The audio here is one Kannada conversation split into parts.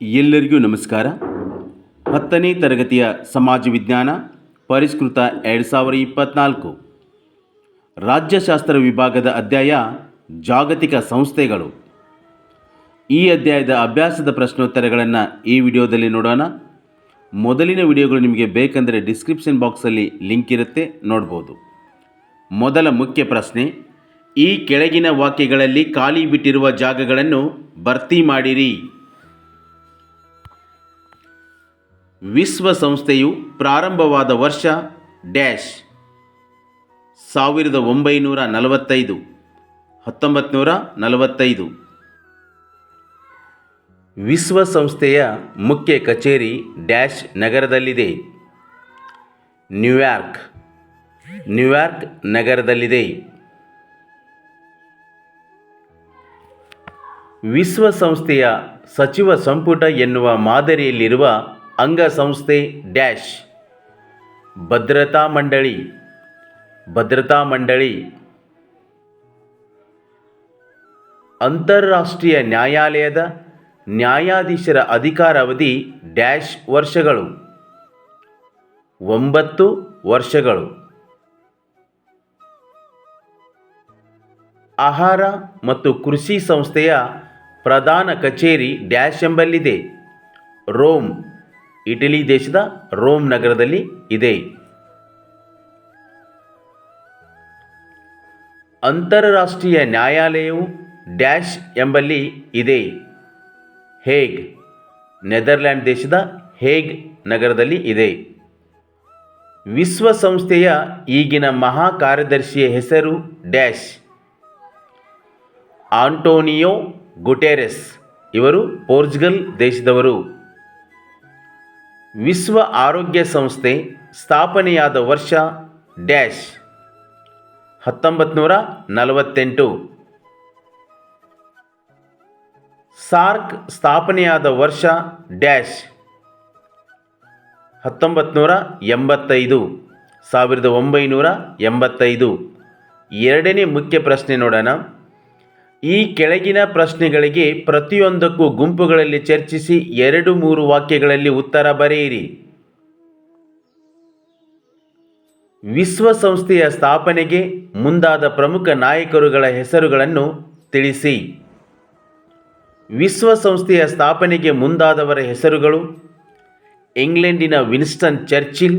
ಎಲ್ಲರಿಗೂ ನಮಸ್ಕಾರ. ಹತ್ತನೇ ತರಗತಿಯ ಸಮಾಜ ವಿಜ್ಞಾನ ಪರಿಷ್ಕೃತ ಎರಡು ಸಾವಿರ ಇಪ್ಪತ್ತ್ನಾಲ್ಕು ರಾಜ್ಯಶಾಸ್ತ್ರ ವಿಭಾಗದ ಅಧ್ಯಾಯ, ಜಾಗತಿಕ ಸಂಸ್ಥೆಗಳು. ಈ ಅಧ್ಯಾಯದ ಅಭ್ಯಾಸದ ಪ್ರಶ್ನೋತ್ತರಗಳನ್ನು ಈ ವಿಡಿಯೋದಲ್ಲಿ ನೋಡೋಣ. ಮೊದಲಿನ ವಿಡಿಯೋಗಳು ನಿಮಗೆ ಬೇಕೆಂದರೆ ಡಿಸ್ಕ್ರಿಪ್ಷನ್ ಬಾಕ್ಸಲ್ಲಿ ಲಿಂಕ್ ಇರುತ್ತೆ, ನೋಡ್ಬೋದು. ಮೊದಲ ಮುಖ್ಯ ಪ್ರಶ್ನೆ, ಈ ಕೆಳಗಿನ ವಾಕ್ಯಗಳಲ್ಲಿ ಖಾಲಿ ಬಿಟ್ಟಿರುವ ಜಾಗಗಳನ್ನು ಭರ್ತಿ ಮಾಡಿರಿ. ವಿಶ್ವಸಂಸ್ಥೆಯು ಪ್ರಾರಂಭವಾದ ವರ್ಷ ಡ್ಯಾಶ್. ಸಾವಿರದ ಒಂಬೈನೂರ ನಲವತ್ತೈದು ಹತ್ತೊಂಬತ್ತು ನೂರ ನಲವತ್ತೈದು. ವಿಶ್ವಸಂಸ್ಥೆಯ ಮುಖ್ಯ ಕಚೇರಿ ಡ್ಯಾಶ್ ನಗರದಲ್ಲಿದೆ. New York. ನ್ಯೂಯಾರ್ಕ್ ನಗರದಲ್ಲಿದೆ. ವಿಶ್ವಸಂಸ್ಥೆಯ ಸಚಿವ ಸಂಪುಟ ಎನ್ನುವ ಮಾದರಿಯಲ್ಲಿರುವ ಅಂಗಸಂಸ್ಥೆ ಡ್ಯಾಶ್. ಭದ್ರತಾ ಮಂಡಳಿ. ಭದ್ರತಾ ಮಂಡಳಿ. ಅಂತಾರಾಷ್ಟ್ರೀಯ ನ್ಯಾಯಾಲಯದ ನ್ಯಾಯಾಧೀಶರ ಅಧಿಕಾರಾವಧಿ ಡ್ಯಾಶ್ ವರ್ಷಗಳು. ಒಂಬತ್ತು ವರ್ಷಗಳು. ಆಹಾರ ಮತ್ತು ಕೃಷಿ ಸಂಸ್ಥೆಯ ಪ್ರಧಾನ ಕಚೇರಿ ಡ್ಯಾಶ್ ಎಂಬಲ್ಲಿದೆ. ರೋಮ್. ಇಟಲಿ ದೇಶದ ರೋಮ್ ನಗರದಲ್ಲಿ ಇದೆ. ಅಂತಾರಾಷ್ಟ್ರೀಯ ನ್ಯಾಯಾಲಯವು ಡ್ಯಾಶ್ ಎಂಬಲ್ಲಿ ಇದೆ. ಹೇಗ್? ನೆದರ್ಲ್ಯಾಂಡ್ ದೇಶದ ಹೇಗ್ ನಗರದಲ್ಲಿ ಇದೆ. ವಿಶ್ವಸಂಸ್ಥೆಯ ಈಗಿನ ಮಹಾ ಕಾರ್ಯದರ್ಶಿಯ ಹೆಸರು ಡ್ಯಾಶ್. Antonio Guterres. ಇವರು ಪೋರ್ಚುಗಲ್ ದೇಶದವರು. ವಿಶ್ವ ಆರೋಗ್ಯ ಸಂಸ್ಥೆ ಸ್ಥಾಪನೆಯಾದ ವರ್ಷ ಡ್ಯಾಶ್. ಹತ್ತೊಂಬತ್ತು ನೂರ ನಲವತ್ತೆಂಟು. ಸಾರ್ಕ್ ಸ್ಥಾಪನೆಯಾದ ವರ್ಷ ಡ್ಯಾಶ್. ಹತ್ತೊಂಬತ್ತು ನೂರ ಎಂಬತ್ತೈದು. ಸಾವಿರದ ಒಂಬೈನೂರ ಎಂಬತ್ತೈದು. ಎರಡನೇ ಮುಖ್ಯ ಪ್ರಶ್ನೆ ನೋಡೋಣ. ಈ ಕೆಳಗಿನ ಪ್ರಶ್ನೆಗಳಿಗೆ ಪ್ರತಿಯೊಂದಕ್ಕೂ ಗುಂಪುಗಳಲ್ಲಿ ಚರ್ಚಿಸಿ ಎರಡು ಮೂರು ವಾಕ್ಯಗಳಲ್ಲಿ ಉತ್ತರ ಬರೆಯಿರಿ. ವಿಶ್ವಸಂಸ್ಥೆಯ ಸ್ಥಾಪನೆಗೆ ಮುಂದಾದ ಪ್ರಮುಖ ನಾಯಕರುಗಳ ಹೆಸರುಗಳನ್ನು ತಿಳಿಸಿ. ವಿಶ್ವಸಂಸ್ಥೆಯ ಸ್ಥಾಪನೆಗೆ ಮುಂದಾದವರ ಹೆಸರುಗಳು ಇಂಗ್ಲೆಂಡಿನ ವಿನ್ಸ್ಟನ್ ಚರ್ಚಿಲ್,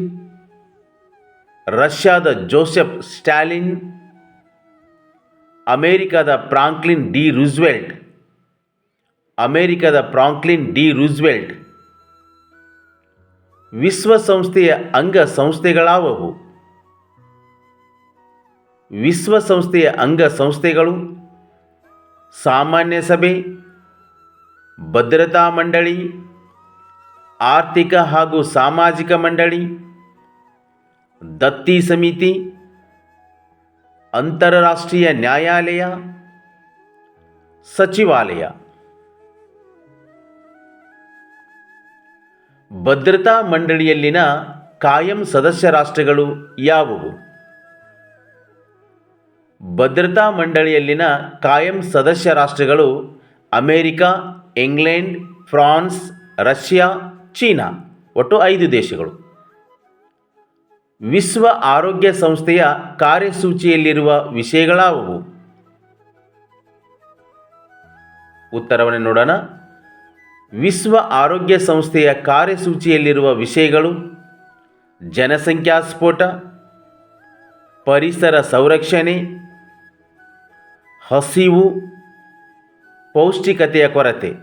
ರಷ್ಯಾದ ಜೋಸೆಫ್ ಸ್ಟಾಲಿನ್ ಅಮೇರಿಕದ ಫ್ರಾಂಕ್ಲಿನ್ ಡಿ ರುಜ್ವೆಲ್ಟ್ ಅಮೇರಿಕಾದ ಪ್ರಾಂಕ್ಲಿನ್ ಡಿ ರೂಸ್ವೆಲ್ಟ್, ವಿಶ್ವಸಂಸ್ಥೆಯ ಅಂಗ ಸಂಸ್ಥೆಗಳಾವವು ವಿಶ್ವಸಂಸ್ಥೆಯ ಅಂಗ ಸಂಸ್ಥೆಗಳು ಸಾಮಾನ್ಯ ಸಭೆ, ಭದ್ರತಾ ಮಂಡಳಿ, ಆರ್ಥಿಕ ಹಾಗೂ ಸಾಮಾಜಿಕ ಮಂಡಳಿ, ದತ್ತಿ ಸಮಿತಿ ಅಂತಾರಾಷ್ಟ್ರೀಯ ನ್ಯಾಯಾಲಯ, ಸಚಿವಾಲಯ. ಭದ್ರತಾ ಮಂಡಳಿಯಲ್ಲಿನ ಕಾಯಂ ಸದಸ್ಯ ರಾಷ್ಟ್ರಗಳು ಯಾವುವು? ಭದ್ರತಾ ಮಂಡಳಿಯಲ್ಲಿನ ಕಾಯಂ ಸದಸ್ಯ ರಾಷ್ಟ್ರಗಳು America, England, France, Russia, China, ಒಟ್ಟು ಐದು ದೇಶಗಳು. ವಿಶ್ವ ಆರೋಗ್ಯ ಸಂಸ್ಥೆಯ ಕಾರ್ಯಸೂಚಿಯಲ್ಲಿರುವ ವಿಷಯಗಳಾವುವು? ಉತ್ತರವನ್ನು ನೋಡೋಣ. ವಿಶ್ವ ಆರೋಗ್ಯ ಸಂಸ್ಥೆಯ ಕಾರ್ಯಸೂಚಿಯಲ್ಲಿರುವ ವಿಷಯಗಳು? ಜನಸಂಖ್ಯಾ ಸ್ಫೋಟ, ಪರಿಸರ ಸಂರಕ್ಷಣೆ, ಹಸಿವು, ಪೌಷ್ಟಿಕತೆಯ ಕೊರತೆ.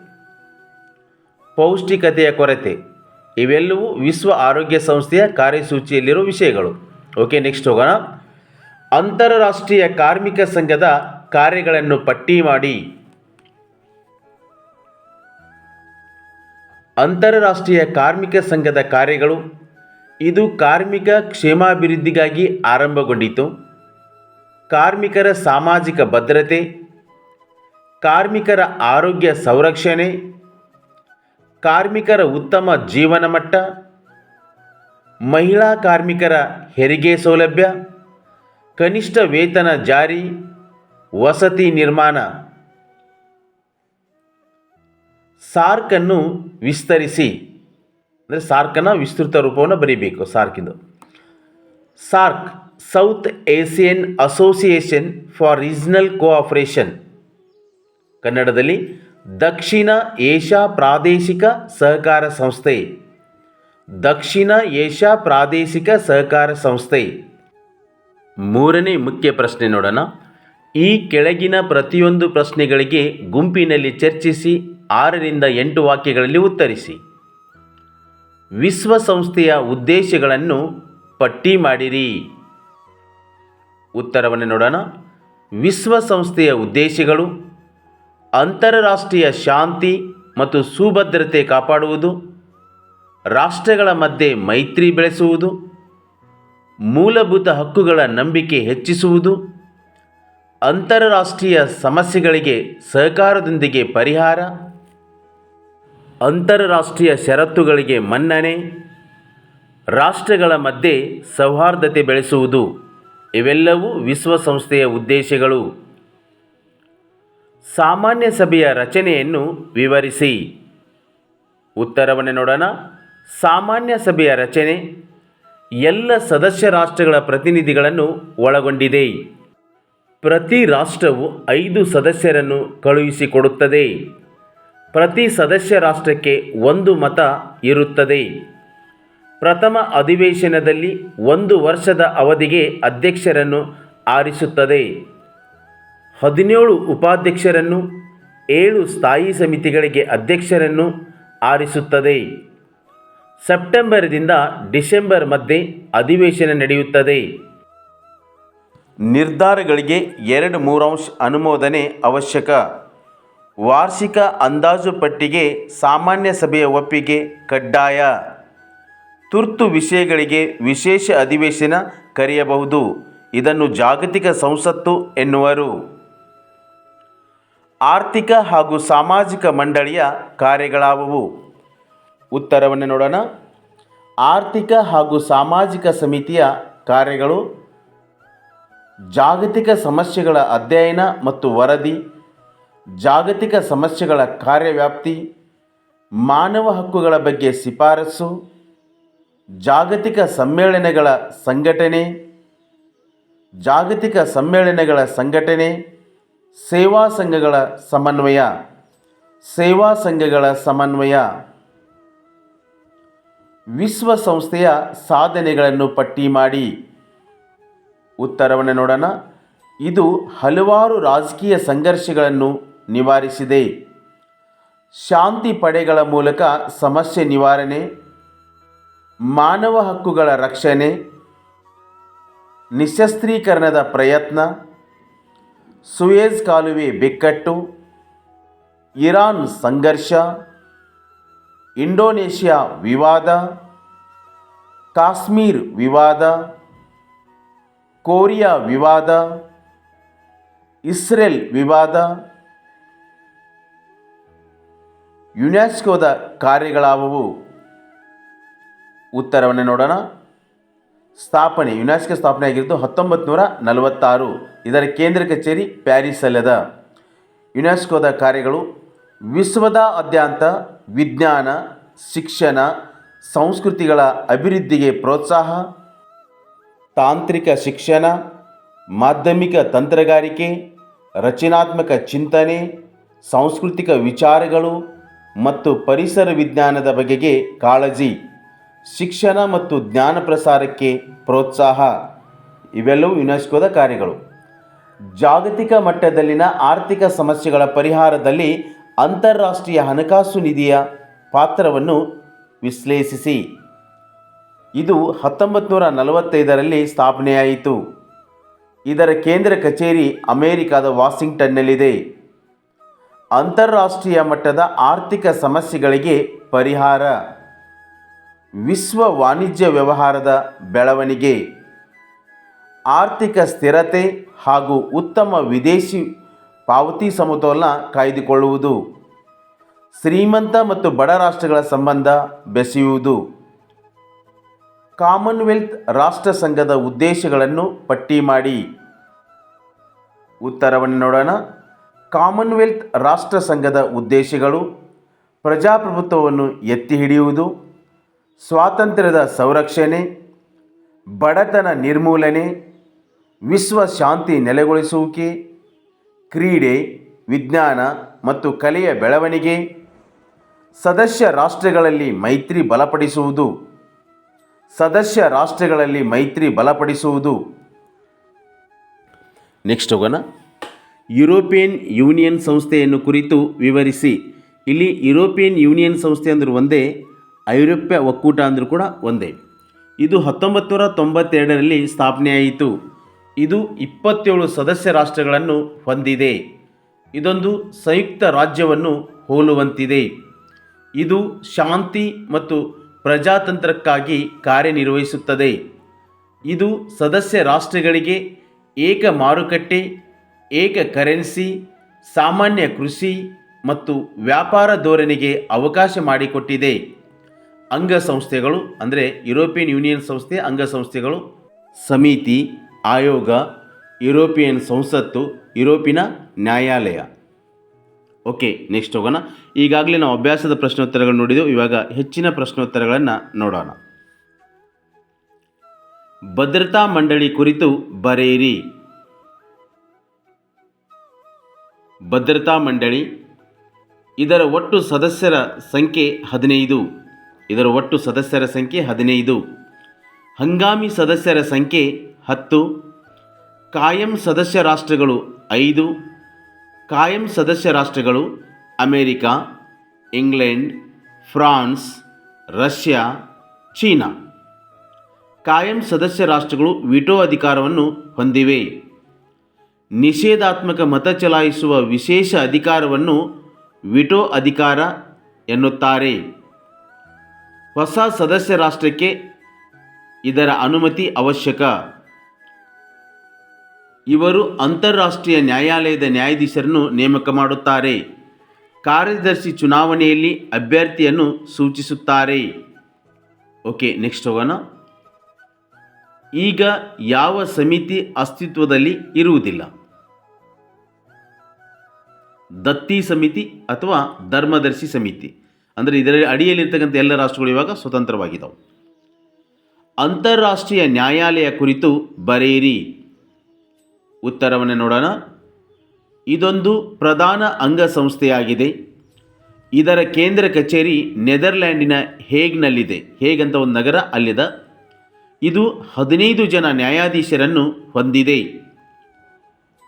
ಪೌಷ್ಟಿಕತೆಯ ಕೊರತೆ. ಇವೆಲ್ಲವೂ ವಿಶ್ವ ಆರೋಗ್ಯ ಸಂಸ್ಥೆಯ ಕಾರ್ಯಸೂಚಿಯಲ್ಲಿರುವ ವಿಷಯಗಳು. ಓಕೆ ನೆಕ್ಸ್ಟ್ ಹೋಗೋಣ. ಅಂತಾರಾಷ್ಟ್ರೀಯ ಕಾರ್ಮಿಕ ಸಂಘದ ಕಾರ್ಯಗಳನ್ನು ಪಟ್ಟಿ ಮಾಡಿ. ಅಂತಾರಾಷ್ಟ್ರೀಯ ಕಾರ್ಮಿಕ ಸಂಘದ ಕಾರ್ಯಗಳು ಇದು ಕಾರ್ಮಿಕ ಕ್ಷೇಮಾಭಿವೃದ್ಧಿಗಾಗಿ ಆರಂಭಗೊಂಡಿತು. ಕಾರ್ಮಿಕರ ಸಾಮಾಜಿಕ ಭದ್ರತೆ, ಕಾರ್ಮಿಕರ ಆರೋಗ್ಯ ಸಂರಕ್ಷಣೆ ಕಾರ್ಮಿಕರ ಉತ್ತಮ ಜೀವನ ಮಟ್ಟ, ಮಹಿಳಾ ಕಾರ್ಮಿಕರ ಹೆರಿಗೆ ಸೌಲಭ್ಯ, ಕನಿಷ್ಠ ವೇತನ ಜಾರಿ, ವಸತಿ ನಿರ್ಮಾಣ. ಸಾರ್ಕನ್ನು ವಿಸ್ತರಿಸಿ. ಅಂದರೆ ಸಾರ್ಕನ ವಿಸ್ತೃತ ರೂಪವನ್ನು ಬರೀಬೇಕು ಸಾರ್ಕಿಂದು. SAARC, South Asian Association for Regional Cooperation. ಕನ್ನಡದಲ್ಲಿ ದಕ್ಷಿಣ ಏಷ್ಯಾ ಪ್ರಾದೇಶಿಕ ಸಹಕಾರ ಸಂಸ್ಥೆ. ದಕ್ಷಿಣ ಏಷ್ಯಾ ಪ್ರಾದೇಶಿಕ ಸಹಕಾರ ಸಂಸ್ಥೆ. ಮೂರನೇ ಮುಖ್ಯ ಪ್ರಶ್ನೆ ನೋಡೋಣ. ಈ ಕೆಳಗಿನ ಪ್ರತಿಯೊಂದು ಪ್ರಶ್ನೆಗಳಿಗೆ ಗುಂಪಿನಲ್ಲಿ ಚರ್ಚಿಸಿ, ಆರರಿಂದ ಎಂಟು ವಾಕ್ಯಗಳಲ್ಲಿ ಉತ್ತರಿಸಿ. ವಿಶ್ವಸಂಸ್ಥೆಯ ಉದ್ದೇಶಗಳನ್ನು ಪಟ್ಟಿ ಮಾಡಿರಿ. ಉತ್ತರವನ್ನು ನೋಡೋಣ. ವಿಶ್ವಸಂಸ್ಥೆಯ ಉದ್ದೇಶಗಳು ಅಂತಾರಾಷ್ಟ್ರೀಯ ಶಾಂತಿ ಮತ್ತು ಸುಭದ್ರತೆ ಕಾಪಾಡುವುದು, ರಾಷ್ಟ್ರಗಳ ಮಧ್ಯೆ ಮೈತ್ರಿ ಬೆಳೆಸುವುದು, ಮೂಲಭೂತ ಹಕ್ಕುಗಳ ನಂಬಿಕೆ ಹೆಚ್ಚಿಸುವುದು, ಅಂತಾರಾಷ್ಟ್ರೀಯ ಸಮಸ್ಯೆಗಳಿಗೆ ಸಹಕಾರದೊಂದಿಗೆ ಪರಿಹಾರ, ಅಂತಾರಾಷ್ಟ್ರೀಯ ಷರತ್ತುಗಳಿಗೆ ಮನ್ನಣೆ, ರಾಷ್ಟ್ರಗಳ ಮಧ್ಯೆ ಸೌಹಾರ್ದತೆ ಬೆಳೆಸುವುದು ಇವೆಲ್ಲವೂ ವಿಶ್ವಸಂಸ್ಥೆಯ ಉದ್ದೇಶಗಳು. ಸಾಮಾನ್ಯ ಸಭೆಯ ರಚನೆಯನ್ನು ವಿವರಿಸಿ. ಉತ್ತರವನ್ನು ನೋಡೋಣ. ಸಾಮಾನ್ಯ ಸಭೆಯ ರಚನೆ ಎಲ್ಲ ಸದಸ್ಯ ರಾಷ್ಟ್ರಗಳ ಪ್ರತಿನಿಧಿಗಳನ್ನು ಒಳಗೊಂಡಿದೆ. ಪ್ರತಿ ರಾಷ್ಟ್ರವು ಐದು ಸದಸ್ಯರನ್ನು ಕಳುಹಿಸಿಕೊಡುತ್ತದೆ. ಪ್ರತಿ ಸದಸ್ಯ ರಾಷ್ಟ್ರಕ್ಕೆ ಒಂದು ಮತ ಇರುತ್ತದೆ. ಪ್ರಥಮ ಅಧಿವೇಶನದಲ್ಲಿ ಒಂದು ವರ್ಷದ ಅವಧಿಗೆ ಅಧ್ಯಕ್ಷರನ್ನು ಆರಿಸುತ್ತದೆ. ಹದಿನೇಳು ಉಪಾಧ್ಯಕ್ಷರನ್ನು, ಏಳು ಸ್ಥಾಯಿ ಸಮಿತಿಗಳಿಗೆ ಅಧ್ಯಕ್ಷರನ್ನು ಆರಿಸುತ್ತದೆ. ಸೆಪ್ಟೆಂಬರ್ದಿಂದ ಡಿಸೆಂಬರ್ ಮಧ್ಯೆ ಅಧಿವೇಶನ ನಡೆಯುತ್ತದೆ. ನಿರ್ಧಾರಗಳಿಗೆ ಎರಡು ಮೂರಾಂಶ ಅನುಮೋದನೆ ಅವಶ್ಯಕ. ವಾರ್ಷಿಕ ಅಂದಾಜು ಪಟ್ಟಿಗೆ ಸಾಮಾನ್ಯ ಸಭೆಯ ಒಪ್ಪಿಗೆ ಕಡ್ಡಾಯ. ತುರ್ತು ವಿಷಯಗಳಿಗೆ ವಿಶೇಷ ಅಧಿವೇಶನ ಕರೆಯಬಹುದು. ಇದನ್ನು ಜಾಗತಿಕ ಸಂಸತ್ತು ಎನ್ನುವರು. ಆರ್ಥಿಕ ಹಾಗೂ ಸಾಮಾಜಿಕ ಮಂಡಳಿಯ ಕಾರ್ಯಗಳಾವುವು? ಉತ್ತರವನ್ನು ನೋಡೋಣ. ಆರ್ಥಿಕ ಹಾಗೂ ಸಾಮಾಜಿಕ ಸಮಿತಿಯ ಕಾರ್ಯಗಳು ಜಾಗತಿಕ ಸಮಸ್ಯೆಗಳ ಅಧ್ಯಯನ ಮತ್ತು ವರದಿ, ಜಾಗತಿಕ ಸಮಸ್ಯೆಗಳ ಕಾರ್ಯವ್ಯಾಪ್ತಿ, ಮಾನವ ಹಕ್ಕುಗಳ ಬಗ್ಗೆ ಶಿಫಾರಸು, ಜಾಗತಿಕ ಸಮ್ಮೇಳನಗಳ ಸಂಘಟನೆ, ಜಾಗತಿಕ ಸಮ್ಮೇಳನಗಳ ಸಂಘಟನೆ ಸೇವಾ ಸಂಘಗಳ ಸಮನ್ವಯ. ಸೇವಾ ಸಂಘಗಳ ಸಮನ್ವಯ. ವಿಶ್ವಸಂಸ್ಥೆಯ ಸಾಧನೆಗಳನ್ನು ಪಟ್ಟಿ ಮಾಡಿ. ಉತ್ತರವನ್ನು ನೋಡೋಣ. ಇದು ಹಲವಾರು ರಾಜಕೀಯ ಸಂಘರ್ಷಗಳನ್ನು ನಿವಾರಿಸಿದೆ. ಶಾಂತಿ ಪಡೆಗಳ ಮೂಲಕ ಸಮಸ್ಯೆ ನಿವಾರಣೆ. ಮಾನವ ಹಕ್ಕುಗಳ ರಕ್ಷಣೆ. ನಿಶಸ್ತ್ರೀಕರಣದ ಪ್ರಯತ್ನ. ಸುಯೇಜ್ ಕಾಲುವೆ ಬಿಕ್ಕಟ್ಟು, ಇರಾನ್ ಸಂಘರ್ಷ, ಇಂಡೋನೇಷ್ಯಾ ವಿವಾದ, ಕಾಶ್ಮೀರ್ ವಿವಾದ, ಕೋರಿಯಾ ವಿವಾದ, ಇಸ್ರೇಲ್ ವಿವಾದ, ಯುನೆಸ್ಕೋದ ಕಾರ್ಯಗಳಾವುವು. ಉತ್ತರವನ್ನು ನೋಡೋಣ. ಸ್ಥಾಪನೆ, ಯುನೆಸ್ಕೋ ಸ್ಥಾಪನೆ ಆಗಿದ್ದು ಹತ್ತೊಂಬತ್ತು ನೂರ ನಲವತ್ತಾರು ಇದರ ಕೇಂದ್ರ ಕಚೇರಿ ಪ್ಯಾರಿಸಲ್ಲದ ಯುನೆಸ್ಕೋದ ಕಾರ್ಯಗಳು ವಿಶ್ವದ ಆದ್ಯಂತ ವಿಜ್ಞಾನ, ಶಿಕ್ಷಣ, ಸಂಸ್ಕೃತಿಗಳ ಅಭಿವೃದ್ಧಿಗೆ ಪ್ರೋತ್ಸಾಹ, ತಾಂತ್ರಿಕ ಶಿಕ್ಷಣ, ಮಾಧ್ಯಮಿಕ ತಂತ್ರಗಾರಿಕೆ, ರಚನಾತ್ಮಕ ಚಿಂತನೆ, ಸಾಂಸ್ಕೃತಿಕ ವಿಚಾರಗಳು ಮತ್ತು ಪರಿಸರ ವಿಜ್ಞಾನದ ಬಗೆಗೆ ಕಾಳಜಿ. ಶಿಕ್ಷಣ ಮತ್ತು ಜ್ಞಾನ ಪ್ರಸಾರಕ್ಕೆ ಪ್ರೋತ್ಸಾಹ. ಇವೆಲ್ಲವೂ ಯುನೆಸ್ಕೋದ ಕಾರ್ಯಗಳು. ಜಾಗತಿಕ ಮಟ್ಟದಲ್ಲಿನ ಆರ್ಥಿಕ ಸಮಸ್ಯೆಗಳ ಪರಿಹಾರದಲ್ಲಿ ಅಂತಾರಾಷ್ಟ್ರೀಯ ಹಣಕಾಸು ನಿಧಿಯ ಪಾತ್ರವನ್ನು ವಿಶ್ಲೇಷಿಸಿ. ಇದು ಹತ್ತೊಂಬತ್ತು ನೂರ ನಲವತ್ತೈದರಲ್ಲಿ ಸ್ಥಾಪನೆಯಾಯಿತು. ಇದರ ಕೇಂದ್ರ ಕಚೇರಿ ಅಮೆರಿಕದ ವಾಷಿಂಗ್ಟನ್ನಲ್ಲಿದೆ. ಅಂತಾರಾಷ್ಟ್ರೀಯ ಮಟ್ಟದ ಆರ್ಥಿಕ ಸಮಸ್ಯೆಗಳಿಗೆ ಪರಿಹಾರ. ವಿಶ್ವ ವಾಣಿಜ್ಯ ವ್ಯವಹಾರದ ಬೆಳವಣಿಗೆ, ಆರ್ಥಿಕ ಸ್ಥಿರತೆ ಹಾಗೂ ಉತ್ತಮ ವಿದೇಶಿ ಪಾವತಿ ಸಮತೋಲನ ಕಾಯ್ದುಕೊಳ್ಳುವುದು, ಶ್ರೀಮಂತ ಮತ್ತು ಬಡ ರಾಷ್ಟ್ರಗಳ ಸಂಬಂಧ ಬೆಸೆಯುವುದು. ಕಾಮನ್ವೆಲ್ತ್ ರಾಷ್ಟ್ರ ಸಂಘದ ಉದ್ದೇಶಗಳನ್ನು ಪಟ್ಟಿ ಮಾಡಿ. ಉತ್ತರವನ್ನು ನೋಡೋಣ. ಕಾಮನ್ವೆಲ್ತ್ ರಾಷ್ಟ್ರ ಸಂಘದ ಉದ್ದೇಶಗಳು, ಪ್ರಜಾಪ್ರಭುತ್ವವನ್ನು ಎತ್ತಿ ಹಿಡಿಯುವುದು. ಸ್ವಾತಂತ್ರ್ಯದ ಸಂರಕ್ಷಣೆ, ಬಡತನ ನಿರ್ಮೂಲನೆ, ವಿಶ್ವ ಶಾಂತಿ ನೆಲೆಗೊಳಿಸುವಿಕೆ, ಕ್ರೀಡೆ, ವಿಜ್ಞಾನ ಮತ್ತು ಕಲೆಯ ಬೆಳವಣಿಗೆ, ಸದಸ್ಯ ರಾಷ್ಟ್ರಗಳಲ್ಲಿ ಮೈತ್ರಿ ಬಲಪಡಿಸುವುದು, ಸದಸ್ಯ ರಾಷ್ಟ್ರಗಳಲ್ಲಿ ಮೈತ್ರಿ ಬಲಪಡಿಸುವುದು. ನೆಕ್ಸ್ಟ್ ಹೋಗೋಣ. ಯುರೋಪಿಯನ್ ಯೂನಿಯನ್ ಸಂಸ್ಥೆಯನ್ನು ಕುರಿತು ವಿವರಿಸಿ. ಇಲ್ಲಿ ಯುರೋಪಿಯನ್ ಯೂನಿಯನ್ ಸಂಸ್ಥೆ ಅಂದ್ರೆ ಒಂದೇ ಐರೋಪ್ಯ ಒಕ್ಕೂಟ ಅಂದರೂ ಕೂಡ ಒಂದೇ. ಇದು ಹತ್ತೊಂಬತ್ತು ನೂರ ತೊಂಬತ್ತೆರಡರಲ್ಲಿ ಸ್ಥಾಪನೆಯಾಯಿತು. ಇದು ಇಪ್ಪತ್ತೇಳು ಸದಸ್ಯ ರಾಷ್ಟ್ರಗಳನ್ನು ಹೊಂದಿದೆ. ಇದೊಂದು ಸಂಯುಕ್ತ ರಾಜ್ಯವನ್ನು ಹೋಲುವಂತಿದೆ. ಇದು ಶಾಂತಿ ಮತ್ತು ಪ್ರಜಾತಂತ್ರಕ್ಕಾಗಿ ಕಾರ್ಯನಿರ್ವಹಿಸುತ್ತದೆ. ಇದು ಸದಸ್ಯ ರಾಷ್ಟ್ರಗಳಿಗೆ ಏಕ ಮಾರುಕಟ್ಟೆ, ಏಕ ಕರೆನ್ಸಿ, ಸಾಮಾನ್ಯ ಕೃಷಿ ಮತ್ತು ವ್ಯಾಪಾರ ಧೋರಣೆಗೆ ಅವಕಾಶ ಮಾಡಿಕೊಟ್ಟಿದೆ. ಅಂಗಸಂಸ್ಥೆಗಳು, ಅಂದರೆ ಯುರೋಪಿಯನ್ ಯೂನಿಯನ್ ಸಂಸ್ಥೆ, ಅಂಗಸಂಸ್ಥೆಗಳು, ಸಮಿತಿ, ಆಯೋಗ ಯುರೋಪಿಯನ್ ಸಂಸತ್ತು ಯುರೋಪಿನ ನ್ಯಾಯಾಲಯ. ಓಕೆ ನೆಕ್ಸ್ಟ್ ಹೋಗೋಣ. ಈಗಾಗಲೇ ನಾವು ಅಭ್ಯಾಸದ ಪ್ರಶ್ನೋತ್ತರಗಳು ನೋಡಿದೆವು. ಇವಾಗ ಹೆಚ್ಚಿನ ಪ್ರಶ್ನೋತ್ತರಗಳನ್ನು ನೋಡೋಣ. ಭದ್ರತಾ ಮಂಡಳಿ ಕುರಿತು ಬರೆಯಿರಿ. ಭದ್ರತಾ ಮಂಡಳಿ, ಇದರ ಒಟ್ಟು ಸದಸ್ಯರ ಸಂಖ್ಯೆ ಹದಿನೈದು. ಇದರ ಒಟ್ಟು ಸದಸ್ಯರ ಸಂಖ್ಯೆ ಹದಿನೈದು. ಹಂಗಾಮಿ ಸದಸ್ಯರ ಸಂಖ್ಯೆ ಹತ್ತು. ಕಾಯಂ ಸದಸ್ಯ ರಾಷ್ಟ್ರಗಳು ಐದು. ಕಾಯಂ ಸದಸ್ಯ ರಾಷ್ಟ್ರಗಳು America, England, France, Russia, China. ಕಾಯಂ ಸದಸ್ಯ ರಾಷ್ಟ್ರಗಳು ವಿಟೋ ಅಧಿಕಾರವನ್ನು ಹೊಂದಿವೆ. ನಿಷೇಧಾತ್ಮಕ ಮತ ಚಲಾಯಿಸುವ ವಿಶೇಷ ಅಧಿಕಾರವನ್ನು ವಿಟೋ ಅಧಿಕಾರ ಎನ್ನುತ್ತಾರೆ. ಹೊಸ ಸದಸ್ಯ ರಾಷ್ಟ್ರಕ್ಕೆ ಇದರ ಅನುಮತಿ ಅವಶ್ಯಕ. ಇವರು ಅಂತಾರಾಷ್ಟ್ರೀಯ ನ್ಯಾಯಾಲಯದ ನ್ಯಾಯಾಧೀಶರನ್ನು ನೇಮಕ ಮಾಡುತ್ತಾರೆ. ಕಾರ್ಯದರ್ಶಿ ಚುನಾವಣೆಯಲ್ಲಿ ಅಭ್ಯರ್ಥಿಯನ್ನು ಸೂಚಿಸುತ್ತಾರೆ. ಓಕೆ, ನೆಕ್ಸ್ಟ್ ಹೋಗೋಣ. ಈಗ ಯಾವ ಸಮಿತಿ ಅಸ್ತಿತ್ವದಲ್ಲಿ ಇರುವುದಿಲ್ಲ? ದತ್ತಿ ಸಮಿತಿ ಅಥವಾ ಧರ್ಮದರ್ಶಿ ಸಮಿತಿ? ಅಂದರೆ ಇದರ ಅಡಿಯಲ್ಲಿರ್ತಕ್ಕಂಥ ಎಲ್ಲ ರಾಷ್ಟ್ರಗಳು ಇವಾಗ ಸ್ವತಂತ್ರವಾಗಿದ್ದಾವೆ ಅಂತಾರಾಷ್ಟ್ರೀಯ ನ್ಯಾಯಾಲಯ ಕುರಿತು ಬರೆಯಿರಿ. ಉತ್ತರವನ್ನು ನೋಡೋಣ. ಇದೊಂದು ಪ್ರಧಾನ ಅಂಗಸಂಸ್ಥೆಯಾಗಿದೆ. ಇದರ ಕೇಂದ್ರ ಕಚೇರಿ ನೆದರ್ಲ್ಯಾಂಡಿನ ಹೇಗ್ನಲ್ಲಿದೆ. ಹೇಗ್ ಅಂತ ಒಂದು ನಗರ ಅಲ್ಲಿದೆ. ಇದು ಹದಿನೈದು ಜನ ನ್ಯಾಯಾಧೀಶರನ್ನು ಹೊಂದಿದೆ.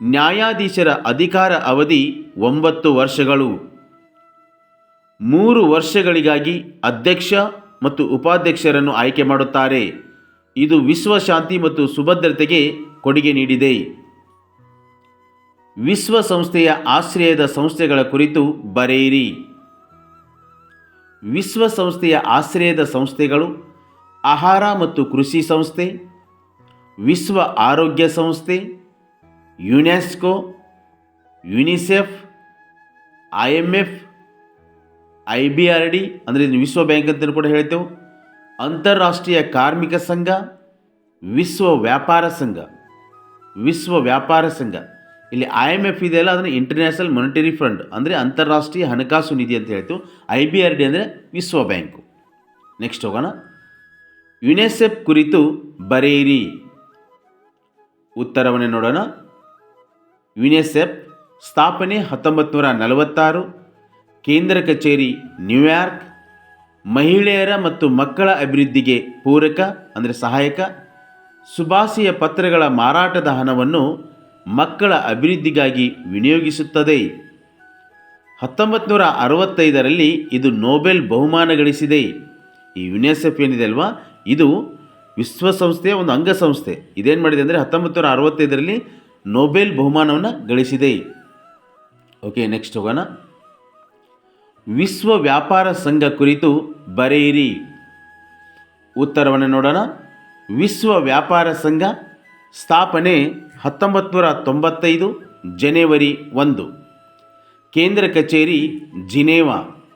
ನ್ಯಾಯಾಧೀಶರ ಅಧಿಕಾರ ಅವಧಿ ಒಂಬತ್ತು ವರ್ಷಗಳು. ಮೂರು ವರ್ಷಗಳಿಗಾಗಿ ಅಧ್ಯಕ್ಷ ಮತ್ತು ಉಪಾಧ್ಯಕ್ಷರನ್ನು ಆಯ್ಕೆ ಮಾಡುತ್ತಾರೆ. ಇದು ವಿಶ್ವಶಾಂತಿ ಮತ್ತು ಸುಭದ್ರತೆಗೆ ಕೊಡುಗೆ ನೀಡಿದೆ. ವಿಶ್ವಸಂಸ್ಥೆಯ ಆಶ್ರಯದ ಸಂಸ್ಥೆಗಳ ಕುರಿತು ಬರೆಯಿರಿ. ವಿಶ್ವಸಂಸ್ಥೆಯ ಆಶ್ರಯದ ಸಂಸ್ಥೆಗಳು ಆಹಾರ ಮತ್ತು ಕೃಷಿ ಸಂಸ್ಥೆ, ವಿಶ್ವ ಆರೋಗ್ಯ ಸಂಸ್ಥೆ, UNESCO, UNICEF, I M F I B R D ಅಂದರೆ ಇದನ್ನು ವಿಶ್ವ ಬ್ಯಾಂಕ್ ಅಂತಲೂ ಕೂಡ ಹೇಳ್ತೇವೆ. ಅಂತಾರಾಷ್ಟ್ರೀಯ ಕಾರ್ಮಿಕ ಸಂಘ, ವಿಶ್ವ ವ್ಯಾಪಾರ ಸಂಘ. ವಿಶ್ವ ವ್ಯಾಪಾರ ಸಂಘ. ಇಲ್ಲಿ ಐ ಎಂ ಎಫ್ ಇದೆಯಲ್ಲ ಅದನ್ನು ಇಂಟರ್ನ್ಯಾಷನಲ್ ಮಾನಿಟರಿ ಫಂಡ್ ಅಂದರೆ ಅಂತಾರಾಷ್ಟ್ರೀಯ ಹಣಕಾಸು ನಿಧಿ ಅಂತ ಹೇಳ್ತೀವಿ. ಐ ಬಿ ಆರ್ ಡಿ ಅಂದರೆ ವಿಶ್ವ ಬ್ಯಾಂಕು. ನೆಕ್ಸ್ಟ್ ಹೋಗೋಣ. ಯುನೆಸೆಫ್ ಕುರಿತು ಬರೆಯಿರಿ. ಉತ್ತರವನ್ನು ನೋಡೋಣ. ಯುನೆಸೆಫ್ ಸ್ಥಾಪನೆ ಹತ್ತೊಂಬತ್ತು ನೂರ ನಲವತ್ತಾರು. ಕೇಂದ್ರ ಕಚೇರಿ ನ್ಯೂಯಾರ್ಕ್, ಮಹಿಳೆಯರ ಮತ್ತು ಮಕ್ಕಳ ಅಭಿವೃದ್ಧಿಗೆ ಪೂರಕ, ಅಂದರೆ ಸಹಾಯಕ ಸುಭಾಷಿಯ ಪತ್ರಗಳ ಮಾರಾಟದ ಹಣವನ್ನು ಮಕ್ಕಳ ಅಭಿವೃದ್ಧಿಗಾಗಿ ವಿನಿಯೋಗಿಸುತ್ತದೆ. ಹತ್ತೊಂಬತ್ತು ನೂರ ಅರವತ್ತೈದರಲ್ಲಿ ಇದು ನೋಬೆಲ್ ಬಹುಮಾನ ಗಳಿಸಿದೆ ಈ ಯುನೆಸೆಫ್ ಏನಿದೆ ಅಲ್ವಾ? ಇದು ವಿಶ್ವಸಂಸ್ಥೆಯ ಒಂದು ಅಂಗಸಂಸ್ಥೆ. ಇದೇನು ಮಾಡಿದೆ ಅಂದರೆ ಹತ್ತೊಂಬತ್ತು ನೂರ ಅರವತ್ತೈದರಲ್ಲಿ ನೋಬೆಲ್ ಬಹುಮಾನವನ್ನು ಗಳಿಸಿದೆ. ಓಕೆ, ನೆಕ್ಸ್ಟ್ ಹೋಗೋಣ. ವಿಶ್ವ ವ್ಯಾಪಾರ ಸಂಘ ಕುರಿತು ಬರೆಯಿರಿ. ಉತ್ತರವನ್ನು ನೋಡೋಣ. ವಿಶ್ವ ವ್ಯಾಪಾರ ಸಂಘ ಸ್ಥಾಪನೆ ಹತ್ತೊಂಬತ್ತು ನೂರ ತೊಂಬತ್ತೈದು, ಜನವರಿ ಒಂದು. ಕೇಂದ್ರ ಕಚೇರಿ, ಜಿನೇವಾ.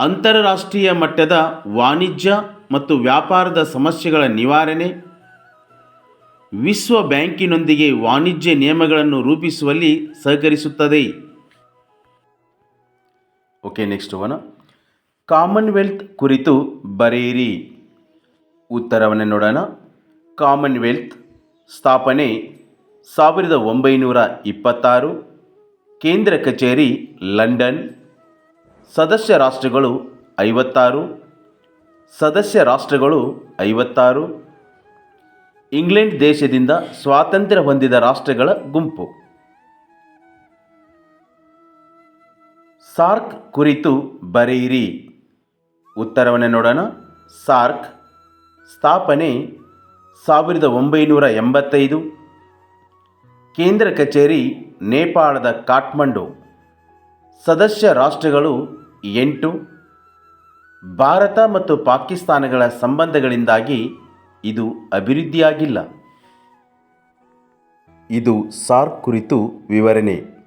ಅಂತಾರಾಷ್ಟ್ರೀಯ ಮಟ್ಟದ ವಾಣಿಜ್ಯ ಮತ್ತು ವ್ಯಾಪಾರದ ಸಮಸ್ಯೆಗಳ ನಿವಾರಣೆ. ವಿಶ್ವ ಬ್ಯಾಂಕಿನೊಂದಿಗೆ ವಾಣಿಜ್ಯ ನಿಯಮಗಳನ್ನು ರೂಪಿಸುವಲ್ಲಿ ಸಹಕರಿಸುತ್ತದೆ. ಓಕೆ ನೆಕ್ಸ್ಟ್ ಒನ್ ಕಾಮನ್ವೆಲ್ತ್ ಕುರಿತು ಬರೆಯಿರಿ. ಉತ್ತರವನ್ನು ನೋಡೋಣ. ಕಾಮನ್ವೆಲ್ತ್ ಸ್ಥಾಪನೆ ಸಾವಿರದ ಒಂಬೈನೂರ ಇಪ್ಪತ್ತಾರು. ಕೇಂದ್ರ ಕಚೇರಿ, ಲಂಡನ್. ಸದಸ್ಯ ರಾಷ್ಟ್ರಗಳು ಐವತ್ತಾರು. ಸದಸ್ಯ ರಾಷ್ಟ್ರಗಳು ಐವತ್ತಾರು. ಇಂಗ್ಲೆಂಡ್ ದೇಶದಿಂದ ಸ್ವಾತಂತ್ರ್ಯ ಹೊಂದಿದ ರಾಷ್ಟ್ರಗಳ ಗುಂಪು. ಸಾರ್ಕ್ ಕುರಿತು ಬರೆಯಿರಿ. ಉತ್ತರವನ್ನು ನೋಡೋಣ. ಸಾರ್ಕ್ ಸ್ಥಾಪನೆ ಸಾವಿರದ ಒಂಬೈನೂರ ಎಂಬತ್ತೈದು. ಕೇಂದ್ರ ಕಚೇರಿ ನೇಪಾಳದ ಕಾಠ್ಮಂಡು. ಸದಸ್ಯ ರಾಷ್ಟ್ರಗಳು ಎಂಟು. ಭಾರತ ಮತ್ತು ಪಾಕಿಸ್ತಾನಗಳ ಸಂಬಂಧಗಳಿಂದಾಗಿ ಇದು ಅಭಿವೃದ್ಧಿಯಾಗಿಲ್ಲ. ಇದು ಸಾರ್ಕ್ ಕುರಿತು ವಿವರಣೆ.